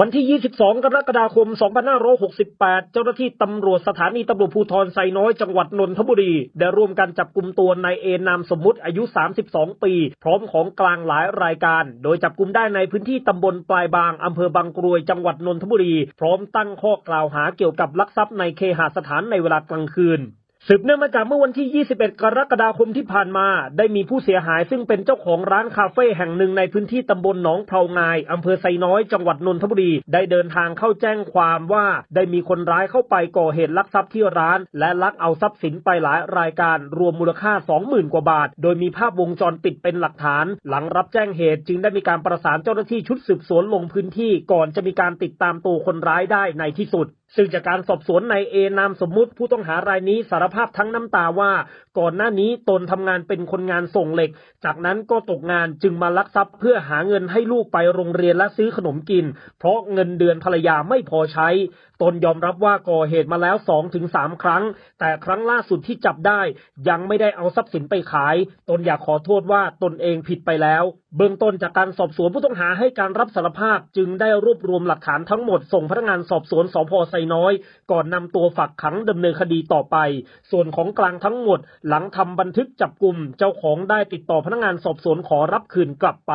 วันที่ 22 กรกฎาคม 2568 เจ้าหน้าที่ตำรวจสถานีตำรวจภูธรไซน้อยจังหวัดนนทบุรี ได้ร่วมกันจับกลุ่มตัวนายเอนามสมมุติอายุ 32 ปี พร้อมของกลางหลายรายการ โดยจับกลุ่มได้ในพื้นที่ตำบลปลายบาง อำเภอบางกรวย จังหวัดนนทบุรี พร้อมตั้งข้อกล่าวหาเกี่ยวกับลักทรัพย์ในเคหสถานในเวลากลางคืน สืบเนื่องมาจากเมื่อวันที่ 21 กรกฎาคมที่ผ่านมา ได้มีผู้เสียหายซึ่งเป็นเจ้าของร้านคาเฟ่แห่งหนึ่งในพื้นที่ตำบลหนองเพลางายอำเภอไซน้อย จังหวัดนนทบุรี ได้เดินทางเข้าแจ้งความว่าได้มีคนร้ายเข้าไปก่อเหตุลักทรัพย์ที่ร้าน และลักเอาทรัพย์สินไปหลายรายการ รวมมูลค่า 20,000 กว่าบาท โดยมีภาพวงจรปิดเป็นหลักฐาน หลังรับแจ้งเหตุจึงได้มีการประสานเจ้าหน้าที่ชุดสืบสวนลงพื้นที่ ก่อนจะมีการติดตามตัวคนร้ายได้ในที่สุด ซึ่งจากการสอบสวนนายเอนามสมมุติผู้ต้องหารายนี้สารภภาพทั้งน้ำตาว่า ก่อนหน้านี้ตนทำงานเป็นคนงานส่งเหล็ก จากนั้นก็ตกงานจึงมาลักทรัพย์เพื่อหาเงินให้ลูกไปโรงเรียนและซื้อขนมกิน เพราะเงินเดือนภรรยาไม่พอใช้ ตนยอมรับว่าก่อเหตุมาแล้ว2องถึงสามครั้ง แต่ครั้งล่าสุดที่จับได้ ยังไม่ได้เอาทรัพย์สินไปขาย ตนอยากขอโทษว่าตนเองผิดไปแล้ว เบื้องต้นจากการสอบสวนผู้ต้องหาให้การรับสารภาพจึงได้รวบรวมหลักฐานทั้งหมดส่งพนักงานสอบสวนสพไซน้อย ก่อนนำตัวฝากขังดำเนินคดีต่อไป ส่วนของกลางทั้งหมดหลังทำบันทึกจับกลุ่มเจ้าของได้ติดต่อพนักงานสอบสวนขอรับคืนกลับไป